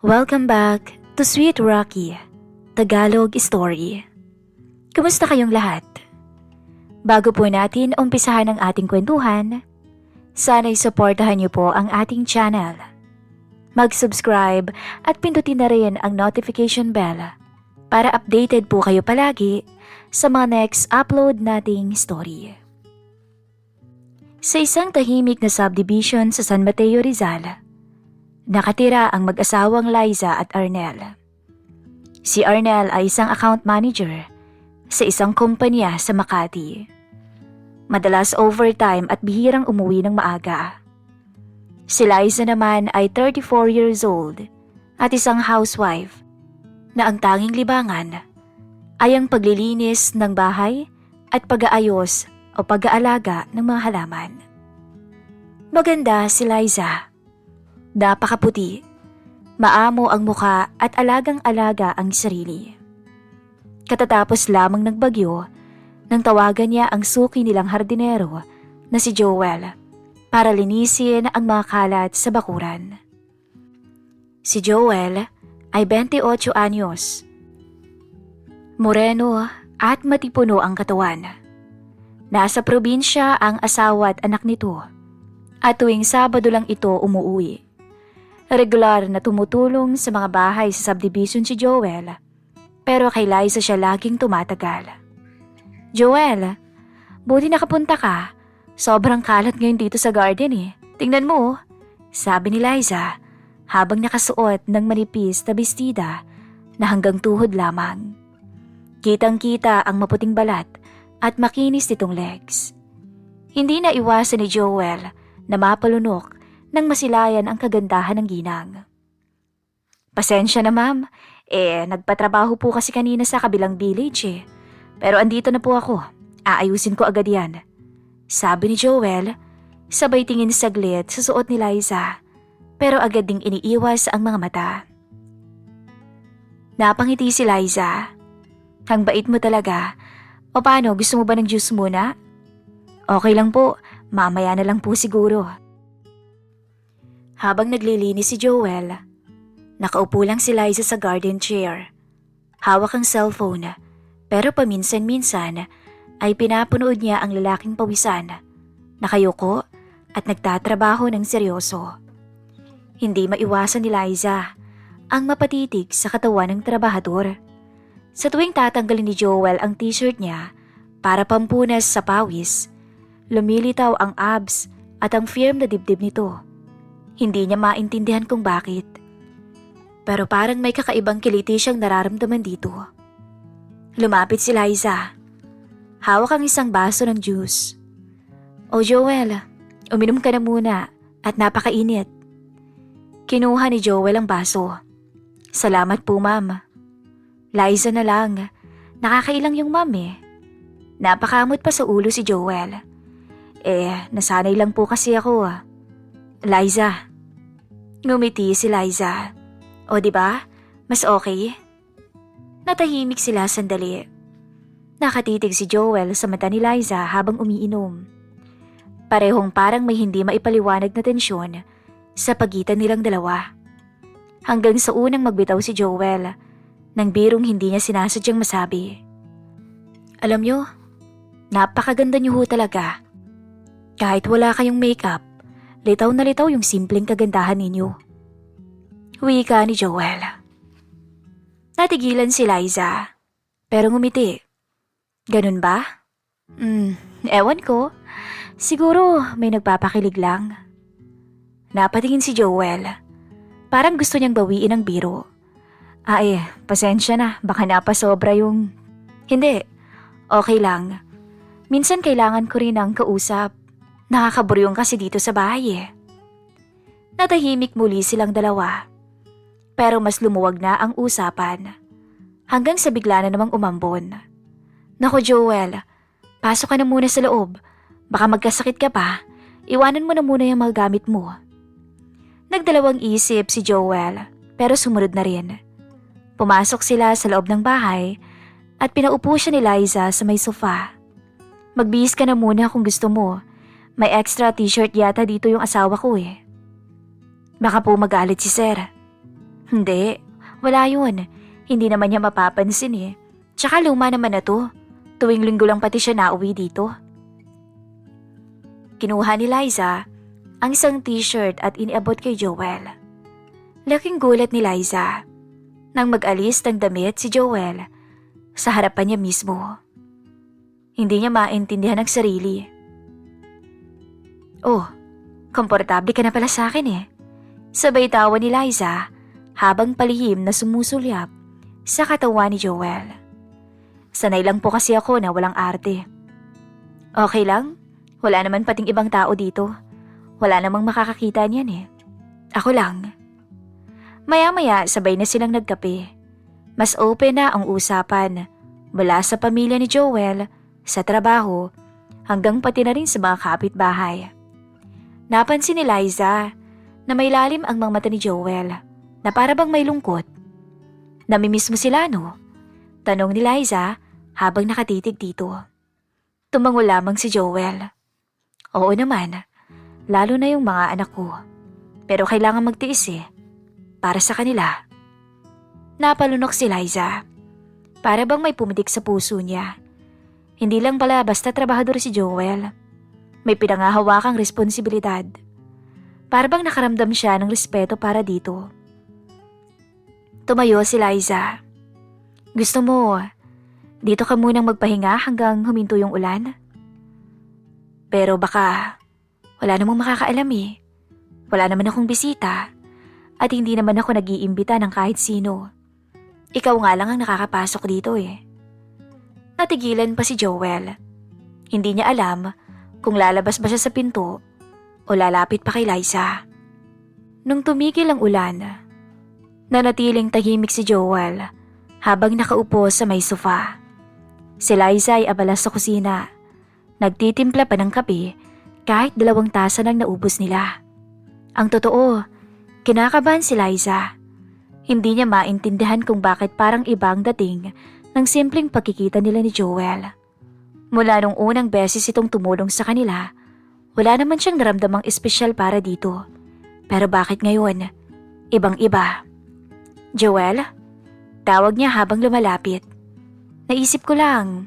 Welcome back to Sweet Rocky, Tagalog Story. Kumusta kayong lahat? Bago po natin umpisahan ang ating kwentuhan, sana'y suportahan niyo po ang ating channel. Mag-subscribe at pindutin na rin ang notification bell para updated po kayo palagi sa mga next upload nating story. Sa isang tahimik na subdivision sa San Mateo, Rizal, nakatira ang mag-asawang Liza at Arnel. Si Arnel ay isang account manager sa isang kumpanya sa Makati. Madalas overtime at bihirang umuwi ng maaga. Si Liza naman ay 34 years old at isang housewife na ang tanging libangan ay ang paglilinis ng bahay at pag-aayos o pag-aalaga ng mga halaman. Maganda si Liza. Napakaputi. Maamo ang muka at alagang-alaga ang sarili. Katatapos lamang ng bagyo, nang tawagan niya ang suki nilang hardinero na si Joel para linisin ang mga kalat sa bakuran. Si Joel ay 28 anyos. Moreno at matipuno ang katawan. Nasa probinsya ang asawa at anak nito at tuwing Sabado lang ito umuwi. Regular na tumutulong sa mga bahay sa subdivision si Joel pero kay Liza siya laging tumatagal. Joel, buti nakapunta ka. Sobrang kalat ngayon dito sa garden eh. Tingnan mo, oh." sabi ni Liza habang nakasuot ng manipis na bestida na hanggang tuhod lamang. Kitang-kita ang maputing balat at makinis nitong legs. Hindi na iwasan ni Joel na mapalunok nang masilayan ang kagandahan ng ginang. Pasensya na ma'am, eh nagpatrabaho po kasi kanina sa kabilang village eh. Pero andito na po ako, aayusin ko agad yan. Sabi ni Joel, sabay tingin saglit sa suot ni Liza, pero agad ding iniiwas ang mga mata. Napangiti si Liza. Ang bait mo talaga. O paano, gusto mo ba ng juice muna? Okay lang po, mamaya na lang po siguro. Habang naglilinis si Joel, nakaupo lang si Liza sa garden chair. Hawak ang cellphone, pero paminsan-minsan ay pinapunood niya ang lalaking pawisan, nakayuko at nagtatrabaho ng seryoso. Hindi maiwasan ni Liza ang mapatitig sa katawan ng trabahador. Sa tuwing tatanggalin ni Joel ang t-shirt niya para pampunas sa pawis, lumilitaw ang abs at ang firm na dibdib nito. Hindi niya maintindihan kung bakit. Pero parang may kakaibang kiliti siyang nararamdaman dito. Lumapit si Liza. Hawak ang isang baso ng juice. O Joel, uminom ka na muna at napakainit. Kinuha ni Joel ang baso. Salamat po ma'am. Liza na lang. Nakakailang yung ma'am eh. Napakamot pa sa ulo si Joel. Eh, nasanay lang po kasi ako ah. Liza. Ngumiti si Liza. O ba? Mas okay? Natahimik sila sandali. Nakatitig si Joel sa mata ni Liza habang umiinom. Parehong parang may hindi maipaliwanag na tensyon sa pagitan nilang dalawa. Hanggang sa unang magbitaw si Joel, nang birong hindi niya sinasadyang masabi. Alam niyo, napakaganda niyo ho talaga. Kahit wala kayong makeup, litaw na litaw yung simpleng kagandahan ninyo. Wika ni Joel. Natigilan si Liza, pero ngumiti. Ganun ba? Hmm, ewan ko. Siguro may nagpapakilig lang. Napatingin si Joel. Parang gusto niyang bawiin ang biro. Ay, pasensya na. Baka napasobra yung... Hindi. Okay lang. Minsan kailangan ko rin ang kausap. Nakakaburyong kasi dito sa bahay eh. Natahimik muli silang dalawa. Pero mas lumuwag na ang usapan. Hanggang sa bigla na namang umambon. Nako Joel, pasok ka na muna sa loob. Baka magkasakit ka pa. Iwanan mo na muna yung mga gamit mo. Nagdalawang isip si Joel, pero sumunod na rin. Pumasok sila sa loob ng bahay at pinaupo siya ni Liza sa may sofa. Magbihis ka na muna kung gusto mo. May extra t-shirt yata dito yung asawa ko eh. Baka po magalit si Sir. Hindi, wala yun. Hindi naman niya mapapansin eh. Tsaka luma naman na to. Tuwing linggo lang pati siya nauwi dito. Kinuha ni Liza ang isang t-shirt at iniabot kay Joel. Laking gulat ni Liza nang mag-alis ng damit si Joel sa harapan niya mismo. Hindi niya maintindihan ang sarili. Oh, komportable ka na pala sa akin eh. Sabay tawa ni Liza habang palihim na sumusulyap sa katawan ni Joel. Sanay lang po kasi ako na walang arte. Okay lang, wala naman pating ibang tao dito. Wala namang makakakita niyan eh. Ako lang. Maya-maya sabay na silang nagkape. Mas open na ang usapan mula sa pamilya ni Joel, sa trabaho, hanggang pati na rin sa mga kapitbahay. Napansin ni Liza na may lalim ang mga mata ni Joel na para bang may lungkot. Namimiss mo sila no? Tanong ni Liza habang nakatitig dito. Tumango lamang si Joel. Oo naman, lalo na yung mga anak ko. Pero kailangan magtiis eh, para sa kanila. Napalunok si Liza. Para bang may pumitik sa puso niya. Hindi lang pala basta trabahador si Joel. May pinangahawakang responsibilidad. Para bang nakaramdam siya ng respeto para dito. Tumayo si Liza. Gusto mo, dito ka munang magpahinga hanggang huminto yung ulan? Pero baka wala namang makakaalam eh. Wala naman akong bisita at hindi naman ako nag-iimbita ng kahit sino. Ikaw nga lang ang nakakapasok dito eh. Natigilan pa si Joel. Hindi niya alam kung lalabas ba siya sa pinto o lalapit pa kay Liza. Nung tumigil ang ulan, nanatiling tahimik si Joel habang nakaupo sa may sofa. Si Liza ay abala sa kusina. Nagtitimpla pa ng kape kahit dalawang tasa nang naubos nila. Ang totoo, kinakabahan si Liza. Hindi niya maintindihan kung bakit parang ibang dating ng simpleng pagkikita nila ni Joel. Mula nung unang beses itong tumulong sa kanila, wala naman siyang naramdamang espesyal para dito. Pero bakit ngayon? Ibang-iba. Joel? Tawag niya habang lumalapit. Naisip ko lang,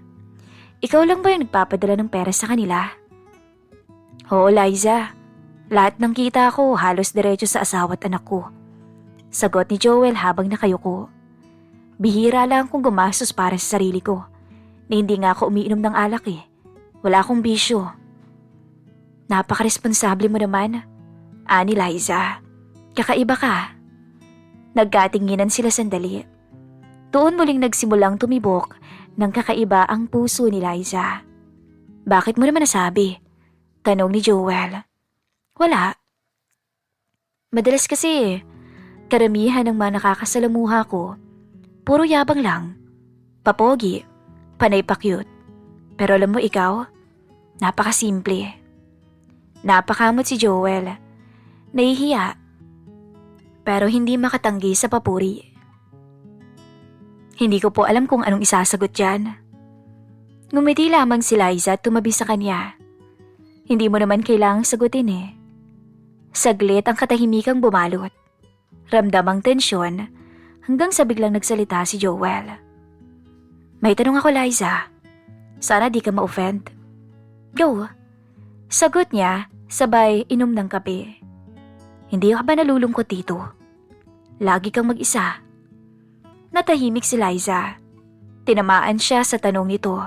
ikaw lang ba yung nagpapadala ng pera sa kanila? Oo, Liza. Lahat ng kita ko halos diretso sa asawa at anak ko. Sagot ni Joel habang nakayuko. Bihira lang kung gumastos para sa sarili ko. Na hindi nga ako umiinom ng alak eh. Wala akong bisyo. Napaka-responsable mo naman. Ani Liza. Kakaiba ka. Nagkatinginan sila sandali. Doon muling nagsimulang tumibok ng kakaiba ang puso ni Liza. Bakit mo naman nasabi? Tanong ni Joel. Wala. Madalas kasi, karamihan ng mga nakakasalamuha ko, puro yabang lang. Papogi, panay pa cute. Pero alam mo ikaw, napakasimple. Napakamot si Joel. Nahihiya. Pero hindi makatanggi sa papuri. Hindi ko po alam kung anong isasagot dyan. Ngumiti lamang si Liza at tumabi sa kanya. Hindi mo naman kailangang sagutin eh. Saglit ang katahimikang bumalot. Ramdam ang tensyon hanggang sa biglang nagsalita si Joel. May tanong ako Liza. Sana di ka ma-offend. Go. Sagot niya sabay inom ng kape. Hindi ka ba nalulungkot dito? Lagi kang mag-isa. Natahimik si Liza. Tinamaan siya sa tanong nito.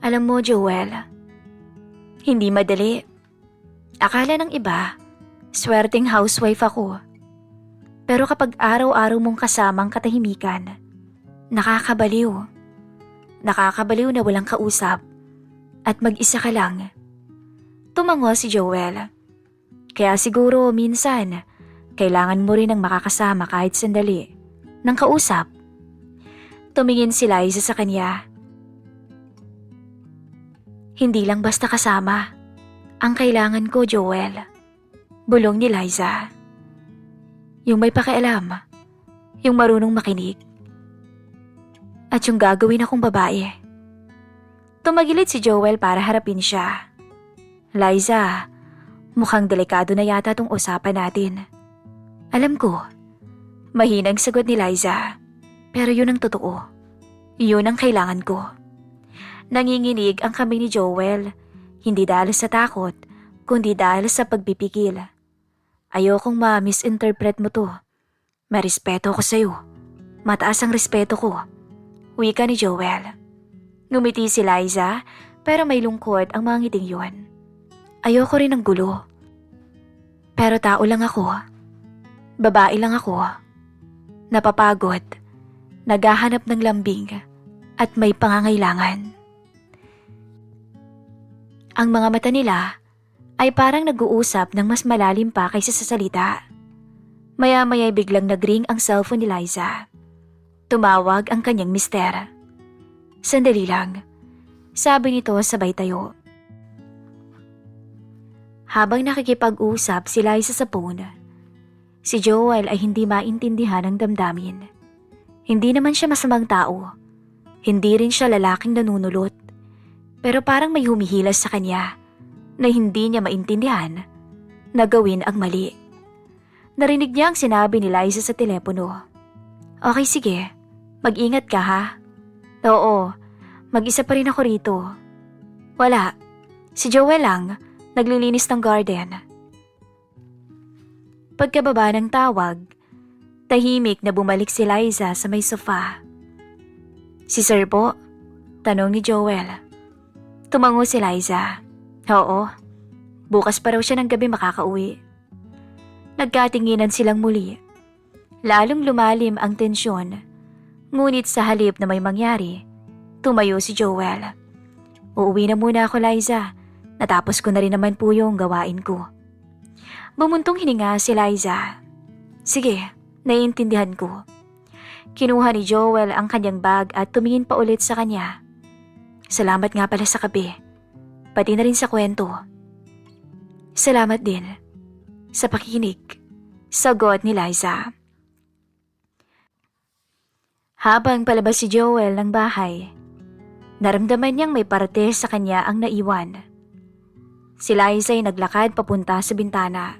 Alam mo, Joel, hindi madali. Akala ng iba, swerteng housewife ako. Pero kapag araw-araw mong kasamang katahimikan, nakakabaliw. Nakakabaliw na walang kausap at mag-isa ka lang. Tumango si Joel. Kaya siguro minsan, kailangan mo rin ng makakasama kahit sandali ng kausap. Tumingin si Liza sa kanya. Hindi lang basta kasama. Ang kailangan ko, Joel. Bulong ni Liza. Yung may pakialam. Yung marunong makinig. At yung gagawin akong babae. Tumagilid si Joel para harapin siya. Liza, mukhang delikado na yata tong usapan natin. Alam ko. Mahinang sagot ni Liza. Pero yun ang totoo. Yun ang kailangan ko. Nanginginig ang kami ni Joel. Hindi dahil sa takot, kundi dahil sa pagpipigil. Ayokong ma-misinterpret mo to. Marespeto ko sa'yo. Mataas ang respeto ko. Wika ni Joel. Ngumiti si Liza, pero may lungkot ang mga ngiting yun. Ayoko rin ng gulo. Pero tao lang ako. Babae lang ako. Napapagod. Naghahanap ng lambing at may pangangailangan. Ang mga mata nila ay parang nag-uusap ng mas malalim pa kaysa sa salita. Maya-maya'y biglang nagring ang cellphone ni Liza. Tumawag ang kanyang mister. Sandali lang. Sabi nito sabay tayo. Habang nakikipag-usap si Liza sa phone, si Joel ay hindi maintindihan ang damdamin. Hindi naman siya masamang tao. Hindi rin siya lalaking nanunulot. Pero parang may humihilas sa kanya na hindi niya maintindihan na gawin ang mali. Narinig niya ang sinabi ni Liza sa telepono. Okay sige, mag-ingat ka ha. Oo, mag-isa pa rin ako rito. Wala, si Joel lang, naglilinis ng garden. Pagkababa ng tawag, tahimik na bumalik si Liza sa may sofa. Si Sir po? Tanong ni Joel. Tumango si Liza. Oo, bukas pa raw siya ng gabi makakauwi. Nagkatinginan silang muli. Lalong lumalim ang tensyon. Ngunit sa halip na may mangyari, tumayo si Joel. Uuwi na muna ako, Liza. Natapos ko na rin naman po yung gawain ko. Bumuntong hininga si Liza. Sige, naiintindihan ko. Kinuha ni Joel ang kanyang bag at tumingin pa ulit sa kanya. Salamat nga pala sa kape. Pati na rin sa kwento. Salamat din sa pakikinig. Sagot ni Liza. Habang palabas si Joel ng bahay, naramdaman niyang may parte sa kanya ang naiwan. Si Liza ay naglakad papunta sa bintana.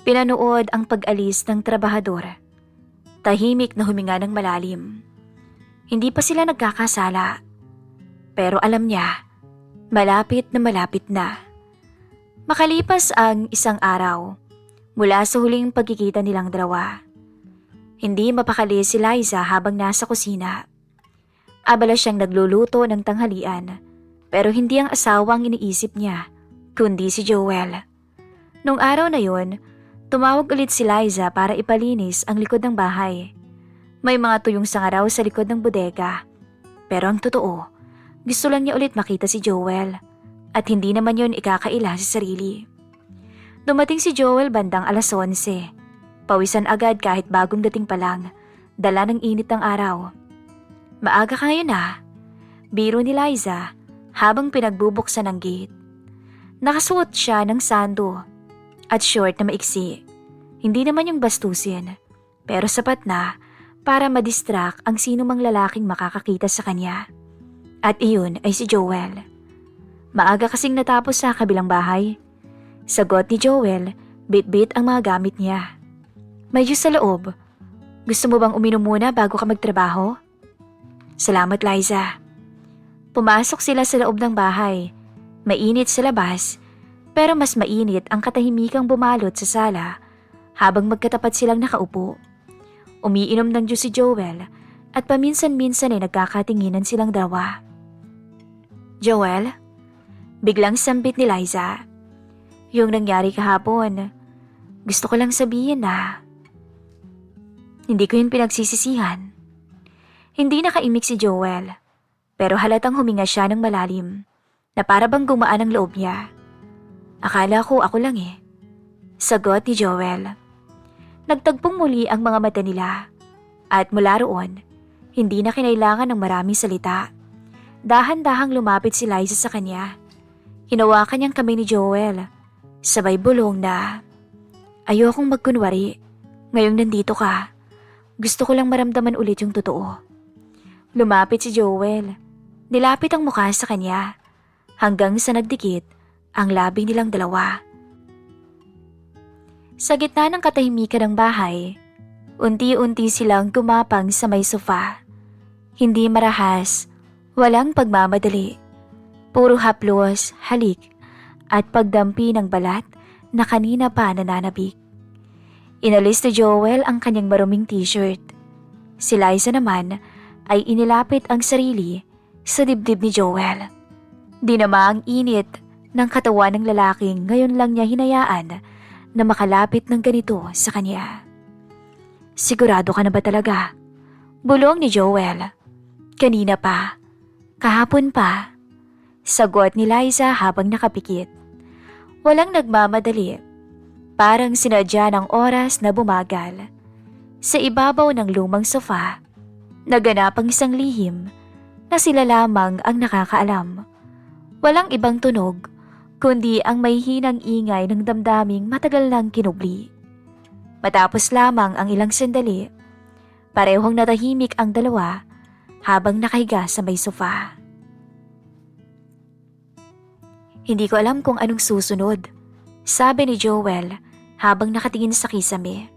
Pinanood ang pag-alis ng trabahador. Tahimik na huminga ng malalim. Hindi pa sila nagkakasala. Pero alam niya, malapit na malapit na. Makalipas ang isang araw, mula sa huling pagkikita nilang dalawa. Hindi mapakali si Liza habang nasa kusina. Abala siyang nagluluto ng tanghalian, pero hindi ang asawang iniisip niya, kundi si Joel. Nung araw na yun, tumawag ulit si Liza para ipalinis ang likod ng bahay. May mga tuyong sangaraw sa likod ng bodega. Pero ang totoo, gusto lang niya ulit makita si Joel at hindi naman yun ikakaila sa sarili. Dumating si Joel bandang alas 11. Pawisan agad kahit bagong dating pa lang, dala ng init ng araw. Maaga ka ngayon ah, biro ni Liza habang pinagbubuksan ng gate. Nakasuot siya ng sando at short na maiksi. Hindi naman yung bastusin, pero sapat na para madistract ang sino mang lalaking makakakita sa kanya. At iyon ay si Joel. Maaga kasing natapos sa kabilang bahay. Sagot ni Joel, bit-bit ang mga gamit niya. May juice sa loob. Gusto mo bang uminom muna bago ka magtrabaho? Salamat, Liza. Pumasok sila sa loob ng bahay. Mainit sa labas, pero mas mainit ang katahimikang bumalot sa sala habang magkatapat silang nakaupo. Umiinom ng juice si Joel at paminsan-minsan ay nagkakatinginan silang dawa. Joel, biglang sambit ni Liza. Yung nangyari kahapon, gusto ko lang sabihin na hindi ko yun pinagsisisihan. Hindi nakaimik si Joel, pero halatang huminga siya ng malalim na para bang gumaan ang loob niya. Akala ko ako lang eh. Sagot ni Joel. Nagtagpong muli ang mga mata nila at mula roon, hindi na kinailangan ng maraming salita. Dahan-dahang lumapit si Liza sa kanya. Hinawakan niyang kami ni Joel. Sabay bulong na, Ayokong magkunwari. Ngayong nandito ka. Gusto ko lang maramdaman ulit yung totoo. Lumapit si Joel. Nilapit ang mukha sa kanya. Hanggang sa nagdikit ang labi nilang dalawa. Sa gitna ng katahimikan ng bahay, unti-unti silang gumapang sa may sofa. Hindi marahas, walang pagmamadali. Puro haplos, halik, at pagdampi ng balat na kanina pa nananabik. Inalis ni Joel ang kanyang maruming t-shirt. Si Liza naman ay inilapit ang sarili sa dibdib ni Joel. Dinama ang init ng katawan ng lalaking ngayon lang niya hinayaan na makalapit ng ganito sa kanya. Sigurado ka na ba talaga? Bulong ni Joel. Kanina pa. Kahapon pa. Sagot ni Liza habang nakapikit. Walang nagmamadali. Parang sinadya ng oras na bumagal. Sa ibabaw ng lumang sofa, naganap ang isang lihim na sila lamang ang nakakaalam. Walang ibang tunog, kundi ang may hinang ingay ng damdaming matagal nang kinubli. Matapos lamang ang ilang sandali, parehong natahimik ang dalawa habang nakahiga sa may sofa. Hindi ko alam kung anong susunod, sabi ni Joel habang nakatingin sa kisame.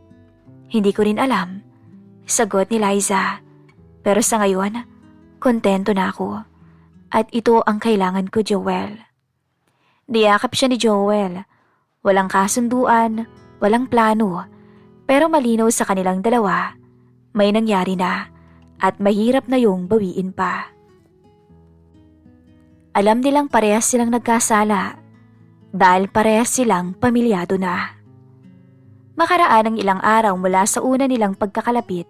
Hindi ko rin alam, sagot ni Liza. Pero sa ngayon, kontento na ako. At ito ang kailangan ko, Joel. Niyakap siya ni Joel. Walang kasunduan, walang plano, pero malinaw sa kanilang dalawa. May nangyari na at mahirap na yung bawiin pa. Alam nilang parehas silang nagkasala dahil parehas silang pamilyado na. Makaraan ang ilang araw mula sa una nilang pagkakalapit,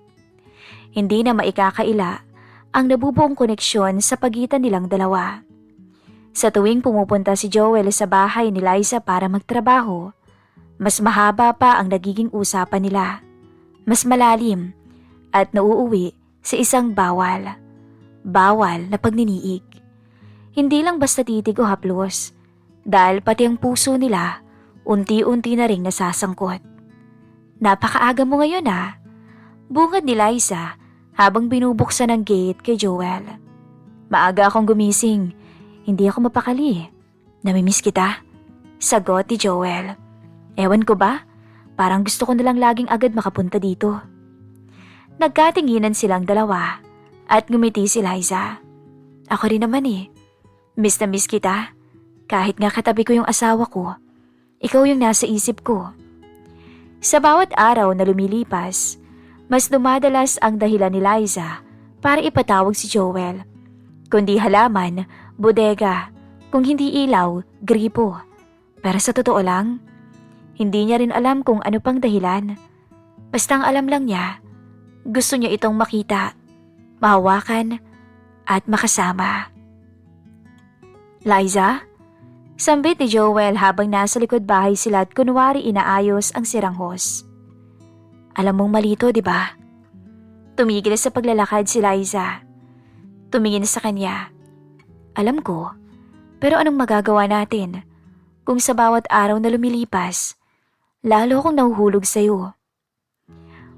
hindi na maikakaila ang nabubuong koneksyon sa pagitan nilang dalawa. Sa tuwing pumupunta si Joel sa bahay ni Liza para magtrabaho, mas mahaba pa ang nagiging usapan nila. Mas malalim at nauuwi sa isang bawal. Bawal na pagniniig. Hindi lang basta titig o haplos, dahil pati ang puso nila unti-unti na ring nasasangkot. Napakaaga mo ngayon ah. Bungad ni Liza habang binubuksan ang gate kay Joel. Maaga akong gumising. Hindi ako mapakali. Namimiss kita. Sagot ni Joel. Ewan ko ba? Parang gusto ko nalang laging agad makapunta dito. Nagkatinginan silang dalawa at ngumiti si Liza. Ako rin naman eh. Miss na miss kita. Kahit nga katabi ko yung asawa ko, ikaw yung nasa isip ko. Sa bawat araw na lumilipas, mas dumadalas ang dahilan ni Liza para ipatawag si Joel. Kundi halaman, bodega, kung hindi ilaw, gripo. Pero sa totoo lang, hindi niya rin alam kung ano pang dahilan. Basta ang alam lang niya, gusto niya itong makita, mahawakan, at makasama. Liza? Sambit ni Joel habang nasa likod bahay sila at kunwari inaayos ang sirang hos. Alam mong malito, di ba? Tumigil sa paglalakad si Liza. Tumingin sa kanya. Alam ko, pero anong magagawa natin kung sa bawat araw na lumilipas, lalo akong nahuhulog sa'yo.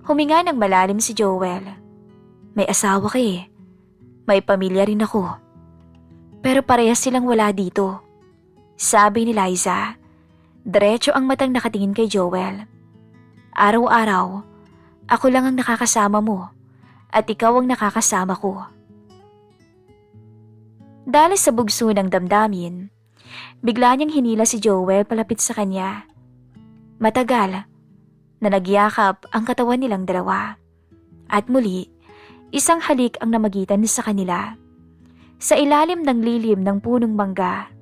Huminga ng malalim si Joel. May asawa ka eh. May pamilya rin ako. Pero parehas silang wala dito. Sabi ni Liza. Diretso ang matang nakatingin kay Joel. Araw-araw, ako lang ang nakakasama mo at ikaw ang nakakasama ko. Dahil sa bugso ng damdamin, bigla niyang hinila si Joel palapit sa kanya. Matagal na nagyakap ang katawan nilang dalawa. At muli, isang halik ang namagitan sa kanila. Sa ilalim ng lilim ng punong mangga,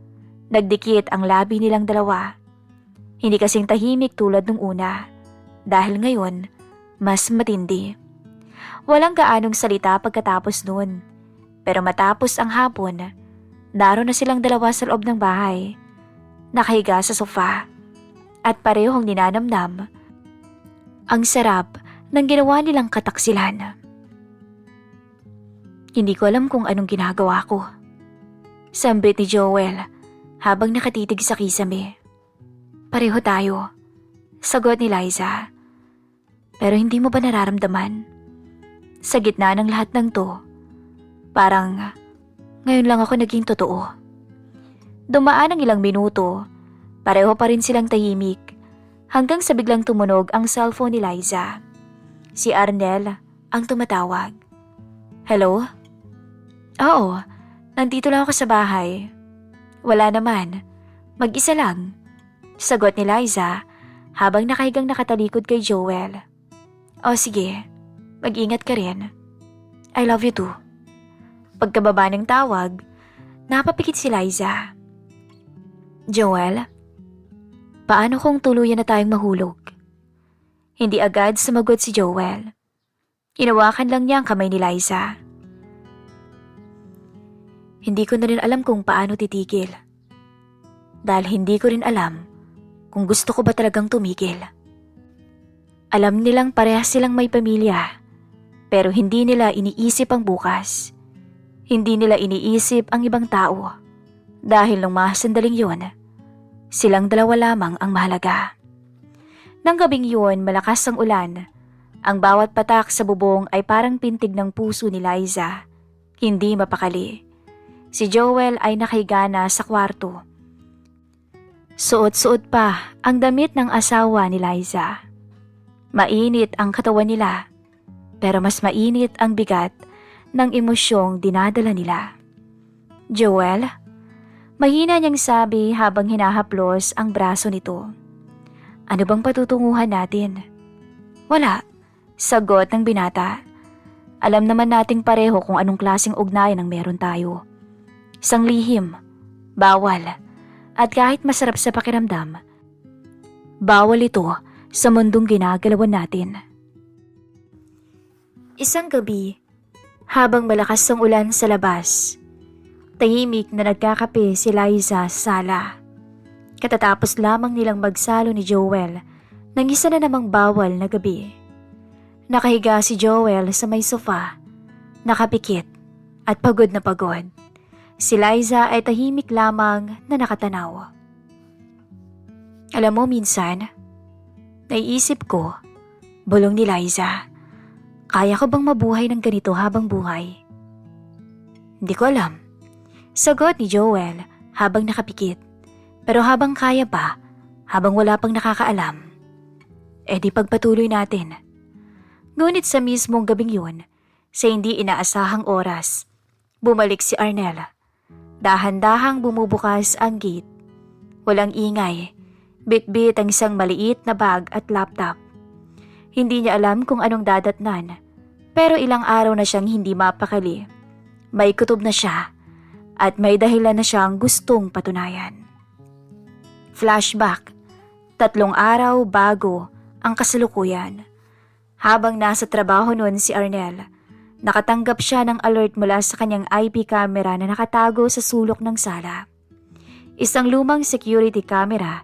nagdikit ang labi nilang dalawa. Hindi kasing tahimik tulad nung una, dahil ngayon, mas matindi. Walang gaanong salita pagkatapos noon, pero matapos ang hapon, naroon na silang dalawa sa loob ng bahay, nakahiga sa sofa, at parehong ninanamnam ang sarap ng ginawa nilang kataksilan. Hindi ko alam kung anong ginagawa ko. Sambit ni Joel habang nakatitig sa kisame. Pareho tayo. Sagot ni Liza. Pero hindi mo ba nararamdaman? Sa gitna ng lahat ng to, parang ngayon lang ako naging totoo. Dumaan ang ilang minuto, pareho pa rin silang tahimik hanggang sa biglang tumunog ang cellphone ni Liza. Si Arnel ang tumatawag. Hello? Oo, nandito lang ako sa bahay. Wala naman. Mag-isa lang. Sagot ni Liza habang nakahigang nakatalikod kay Joel. O sige, mag-ingat ka rin. I love you too. Pagkababa ng tawag, napapikit si Liza. Joel, paano kung tuluyan na tayong mahulog? Hindi agad sumagot si Joel. Inawakan lang niya ang kamay ni Liza. Hindi ko na rin alam kung paano titigil. Dahil hindi ko rin alam kung gusto ko ba talagang tumigil. Alam nilang parehas silang may pamilya, pero hindi nila iniisip ang bukas. Hindi nila iniisip ang ibang tao. Dahil nung mga sandaling yun, silang dalawa lamang ang mahalaga. Nang gabing yun, malakas ang ulan. Ang bawat patak sa bubong ay parang pintig ng puso ni Liza. Hindi mapakali. Si Joel ay nakahiga na sa kwarto. Suot-suot pa ang damit ng asawa ni Liza. Mainit ang katawan nila, pero mas mainit ang bigat ng emosyong dinadala nila. Joel, mahina niyang sabi habang hinahaplos ang braso nito. Ano bang patutunguhan natin? Wala, sagot ng binata. Alam naman nating pareho kung anong klaseng ugnayan ang meron tayo. Isang lihim, bawal, at kahit masarap sa pakiramdam, bawal ito sa mundong ginagalawan natin. Isang gabi, habang malakas ang ulan sa labas, tahimik na nagkakape si Liza sa sala. Katatapos lamang nilang magsalo ni Joel ng isa na namang bawal na gabi. Nakahiga si Joel sa may sofa, nakapikit at pagod na pagod. Si Liza ay tahimik lamang na nakatanaw. Alam mo minsan, naiisip ko, bulong ni Liza, kaya ko bang mabuhay ng ganito habang buhay? Hindi ko alam. Sagot ni Joel habang nakapikit. Pero habang kaya pa, habang wala pang nakakaalam, eh di pagpatuloy natin. Ngunit sa mismong gabing yun, sa hindi inaasahang oras, bumalik si Arnel. Dahan-dahang bumubukas ang gate. Walang ingay, bit-bit ang isang maliit na bag at laptop. Hindi niya alam kung anong dadatnan, pero ilang araw na siyang hindi mapakali. May kutob na siya, at may dahilan na siyang gustong patunayan. Flashback, tatlong araw bago ang kasalukuyan. Habang nasa trabaho noon si Arnel, nakatanggap siya ng alert mula sa kanyang IP camera na nakatago sa sulok ng sala. Isang lumang security camera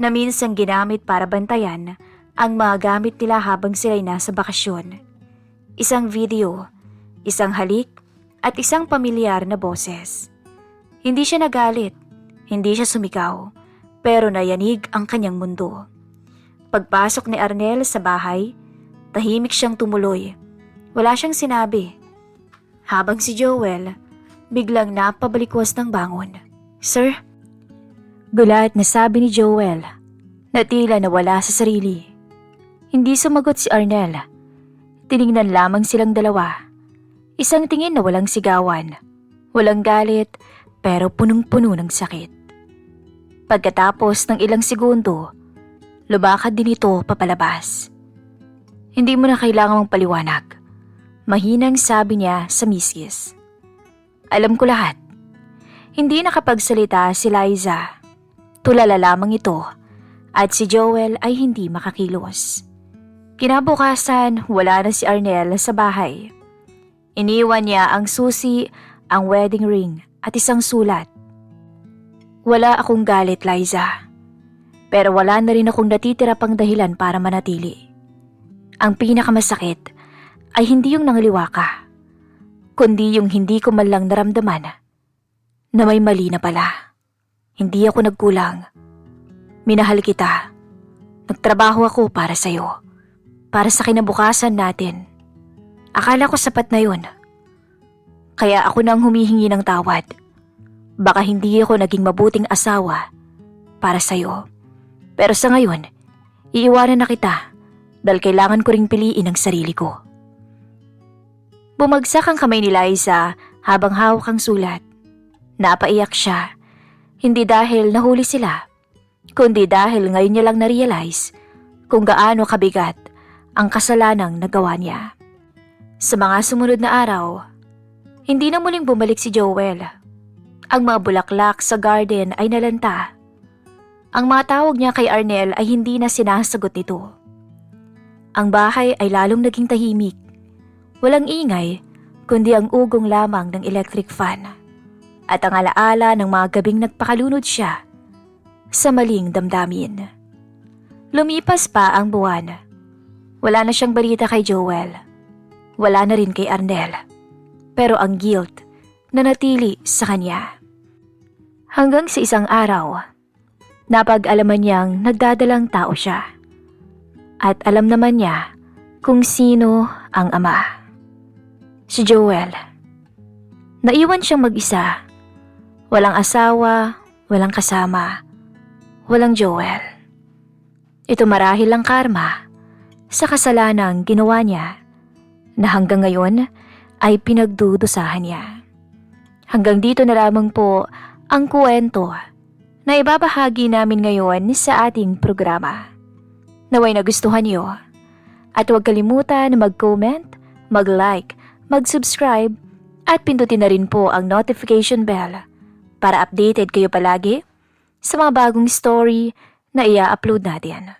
na minsang ginamit para bantayan ang mga gamit nila habang sila'y nasa bakasyon. Isang video, isang halik, at isang pamilyar na boses. Hindi siya nagalit, hindi siya sumigaw, pero nayanig ang kanyang mundo. Pagpasok ni Arnel sa bahay, tahimik siyang tumuloy. Wala siyang sinabi. Habang si Joel, biglang napabalikwas ng bangon. Sir? Gulat na sabi ni Joel na tila nawala sa sarili. Hindi sumagot si Arnel. Tiningnan lamang silang dalawa. Isang tingin na walang sigawan. Walang galit, pero punong-puno ng sakit. Pagkatapos ng ilang segundo, lubakad din ito papalabas. Hindi mo na kailangang paliwanag. Mahinang sabi niya sa misis. Alam ko lahat. Hindi nakapagsalita si Liza. Tulala lamang ito at si Joel ay hindi makakilos. Kinabukasan, wala na si Arnel sa bahay. Iniwan niya ang susi, ang wedding ring at isang sulat wala akong galit, Liza. Pero wala na rin akong natitira pang dahilan para manatili. Ang pinakamasakit ay hindi yung nangaliwa ka, kundi yung hindi ko man lang naramdaman na may mali na pala. Hindi ako nagkulang. Minahal kita. Nagtrabaho ako para sa'yo. Para sa kinabukasan natin. Akala ko sapat na yun. Kaya ako nang humihingi ng tawad Baka hindi ako naging mabuting asawa para sa'yo. Pero sa ngayon, Iiwanan na kita dahil kailangan ko ring piliin ang sarili ko. Bumagsak ang kamay ni Liza habang hawak ang sulat. Napaiyak siya. Hindi dahil nahuli sila, kundi dahil ngayon niya lang na-realize kung gaano kabigat ang kasalanang nagawa niya. Sa mga sumunod na araw, hindi na muling bumalik si Joel. Ang mga bulaklak sa garden ay nalanta. Ang mga tawag niya kay Arnel ay hindi na sinasagot nito. Ang bahay ay lalong naging tahimik. Walang ingay, kundi ang ugong lamang ng electric fan. At ang alaala ng mga gabing nagpakalunod siya sa maling damdamin. Lumipas pa ang buwan. Wala na siyang balita kay Joel. Wala na rin kay Arnel. Pero ang guilt na natili sa kanya. Hanggang sa isang araw, napag-alaman niyang nagdadalang tao siya. At alam naman niya kung sino ang ama. Si Joel. Naiwan siyang mag-isa. Walang asawa, walang kasama, walang Joel. Ito marahil ang karma sa kasalanang ginawa niya na hanggang ngayon ay pinagdudusahan niya. Hanggang dito na lamang po ang kwento na ibabahagi namin ngayon sa ating programa. Naway nagustuhan niyo. At huwag kalimutan mag-comment, mag-like, mag-subscribe at pindutin na rin po ang notification bell para updated kayo palagi sa mga bagong story na ia-upload natin.